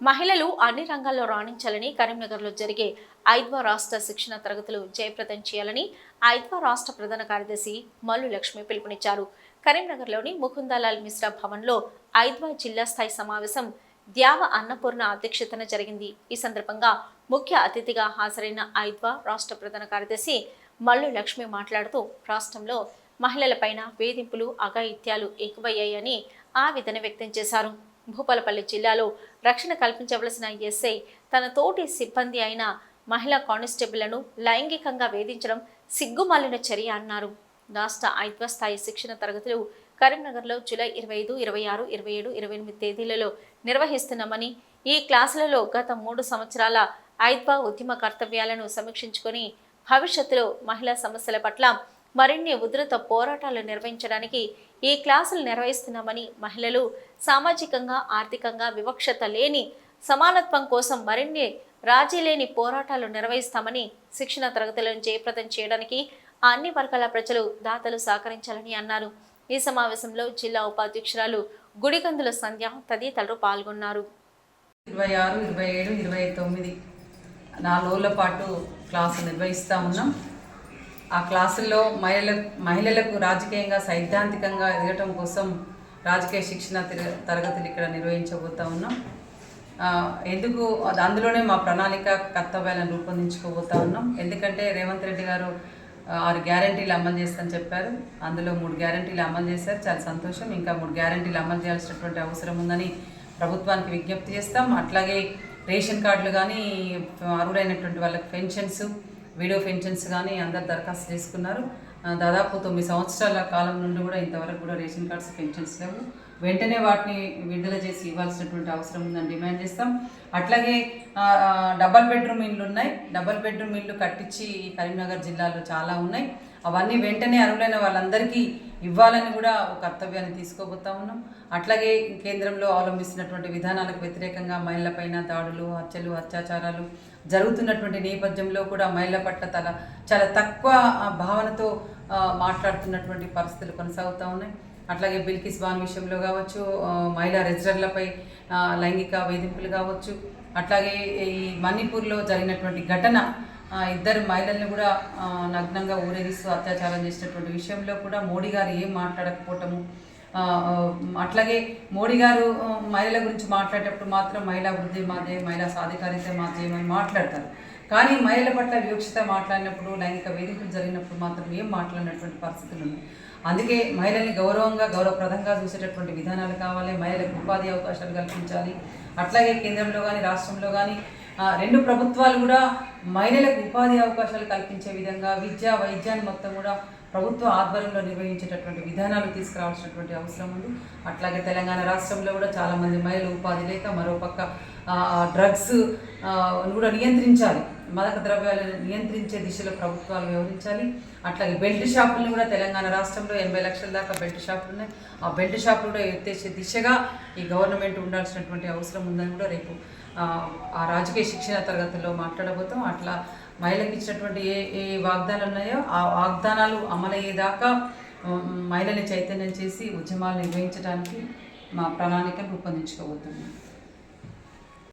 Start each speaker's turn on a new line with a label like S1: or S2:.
S1: మహిళలు అన్ని రంగాల్లో రాణించాలని కరీంనగర్లో జరిగే ఐద్వా రాష్ట్ర శిక్షణ తరగతులు జయప్రదం చేయాలని ఐద్వా రాష్ట్ర ప్రధాన కార్యదర్శి మల్లు లక్ష్మి పిలుపునిచ్చారు. కరీంనగర్లోని ముకుందాలాల్ మిశ్రా భవన్లో ఐద్వా జిల్లా స్థాయి సమావేశం ద్యావ అన్నపూర్ణ అధ్యక్షతన జరిగింది. ఈ సందర్భంగా ముఖ్య అతిథిగా హాజరైన ఐద్వా రాష్ట్ర ప్రధాన కార్యదర్శి మల్లు లక్ష్మి మాట్లాడుతూ రాష్ట్రంలో మహిళలపైన వేధింపులు అఘాయిత్యాలు ఎక్కువయ్యాయని ఆవేదన వ్యక్తం చేశారు. భూపాలపల్లి జిల్లాలో రక్షణ కల్పించవలసిన ఎస్ఐ తన తోటి సిబ్బంది అయిన మహిళా కానిస్టేబుళ్ళను లైంగికంగా వేధించడం సిగ్గుమాలిన చర్య అన్నారు. రాష్ట్ర ఐద్వ స్థాయి శిక్షణ తరగతులు కరీంనగర్లో జూలై ఇరవై ఐదు ఇరవై ఆరు ఇరవై ఏడు ఇరవై ఎనిమిది తేదీలలో నిర్వహిస్తున్నామని ఈ క్లాసులలో గత మూడు సంవత్సరాల ఐద్వా ఉద్యమ కర్తవ్యాలను సమీక్షించుకొని భవిష్యత్తులో మహిళా సమస్యల పట్ల మరిన్ని ఉధృత పోరాటాలు నిర్వహించడానికి ఈ క్లాసులు నిర్వహిస్తున్నామని మహిళలు సామాజికంగా ఆర్థికంగా వివక్షత లేని సమానత్వం కోసం మరిన్ని రాజీ లేని పోరాటాలు నిర్వహిస్తామని శిక్షణ తరగతులను జయప్రదం చేయడానికి అన్ని వర్గాల ప్రజలు దాతలు సహకరించాలని అన్నారు. ఈ సమావేశంలో జిల్లా ఉపాధ్యక్షురాలు గుడిగందుల సంధ్య తదితరులు పాల్గొన్నారు.
S2: ఇరవై ఆరు ఇరవై ఏడు ఇరవై తొమ్మిది నాలుగు రోజుల పాటు క్లాసు నిర్వహిస్తూ ఉన్నాం. ఆ క్లాసుల్లో మహిళల మహిళలకు రాజకీయంగా సైద్ధాంతికంగా ఎదగటం కోసం రాజకీయ శిక్షణ తరగతులు ఇక్కడ నిర్వహించబోతా ఉన్నాం. ఎందుకు అందులోనే మా ప్రణాళిక కర్తవ్యాలను రూపొందించుకోబోతా ఉన్నాం. ఎందుకంటే రేవంత్ రెడ్డి గారు ఆరు గ్యారంటీలు అమలు చేస్తామని చెప్పారు. అందులో మూడు గ్యారంటీలు అమలు చేశారు. చాలా సంతోషం. ఇంకా మూడు గ్యారంటీలు అమలు చేయాల్సినటువంటి అవసరం ఉందని ప్రభుత్వానికి విజ్ఞప్తి చేస్తాం. అట్లాగే రేషన్ కార్డులు కానీ అర్హులైనటువంటి వాళ్ళకి పెన్షన్స్ వీడియో పెన్షన్స్ కానీ అందరు దరఖాస్తు చేసుకున్నారు. దాదాపు తొమ్మిది సంవత్సరాల కాలం నుండి కూడా ఇంతవరకు కూడా రేషన్ కార్డ్స్ పెన్షన్స్ లేవు. వెంటనే వాటిని విడుదల చేసి ఇవ్వాల్సినటువంటి అవసరం ఉందని డిమాండ్ చేస్తాం. అట్లాగే డబల్ బెడ్రూమ్ ఇళ్ళు ఉన్నాయి. డబల్ బెడ్రూమ్ ఇళ్ళు కట్టించి కరీంనగర్ జిల్లాలో చాలా ఉన్నాయి. అవన్నీ వెంటనే అర్హులైన వాళ్ళందరికీ ఇవ్వాలని కూడా ఒక కర్తవ్యాన్ని తీసుకోబోతా ఉన్నాం. అట్లాగే కేంద్రంలో అవలంబిస్తున్నటువంటి విధానాలకు వ్యతిరేకంగా మహిళలపైన దాడులు హత్యలు అత్యాచారాలు జరుగుతున్నటువంటి నేపథ్యంలో కూడా మహిళల పట్ల తల చాలా తక్కువ భావనతో మాట్లాడుతున్నటువంటి పరిస్థితులు కొనసాగుతూ ఉన్నాయి. అట్లాగే బిల్కిస్ బాన్ విషయంలో కావచ్చు మహిళా రెజిస్టర్లపై లైంగిక వేధింపులు కావచ్చు అట్లాగే ఈ మణిపూర్లో జరిగినటువంటి ఘటన ఇద్దరు మహిళల్ని కూడా నగ్నంగా ఊరేగిస్తూ అత్యాచారం చేసినటువంటి విషయంలో కూడా మోడీ గారు ఏం మాట్లాడకపోవటము అట్లాగే మోడీ గారు మహిళల గురించి మాట్లాడేటప్పుడు మాత్రం మహిళా వృద్ధి మాదే మహిళా సాధికారిత మాదే అని మాట్లాడతారు. కానీ మహిళల పట్ల వివక్షత మాట్లాడినప్పుడు లైంగిక వేదికలు జరిగినప్పుడు మాత్రం ఏం మాట్లాడినటువంటి పరిస్థితులు ఉన్నాయి? అందుకే మహిళల్ని గౌరవంగా గౌరవప్రదంగా చూసేటటువంటి విధానాలు కావాలి మహిళలకు ఉపాధి అవకాశాలు కల్పించాలి. అట్లాగే కేంద్రంలో కానీ రాష్ట్రంలో కానీ రెండు ప్రభుత్వాలు కూడా మహిళలకు ఉపాధి అవకాశాలు కల్పించే విధంగా విద్య వైద్యాన్ని మొత్తం కూడా ప్రభుత్వ ఆధ్వర్యంలో నిర్వహించేటటువంటి విధానాలు తీసుకురావాల్సినటువంటి అవసరం ఉంది. అట్లాగే తెలంగాణ రాష్ట్రంలో కూడా చాలామంది మహిళలు ఉపాధి లేక మరోపక్క డ్రగ్స్ కూడా నియంత్రించాలి. మదక ద్రవ్యాలను నియంత్రించే దిశలో ప్రభుత్వాలు వ్యవహరించాలి. అట్లాగే బెల్ట్ షాపులను కూడా తెలంగాణ రాష్ట్రంలో ఎనభై లక్షల దాకా బెల్ట్ షాపులు ఉన్నాయి. ఆ బెల్ట్ షాపులు కూడా ఎత్తేసే దిశగా ఈ గవర్నమెంట్ ఉండాల్సినటువంటి అవసరం ఉందని కూడా రేపు ఆ, రాజకీయ శిక్షణ తరగతుల్లో మాట్లాడబోతాం. అట్లా మహిళలకు ఇచ్చినటువంటి ఏ ఏ వాగ్దానాలు ఉన్నాయో ఆ వాగ్దానాలు అమలయ్యేదాకా ఉమ్, మహిళల్ని చైతన్యం చేసి ఉద్యమాలు నిర్వహించడానికి మా ప్రణాళికను రూపొందించుకోబోతున్నాం.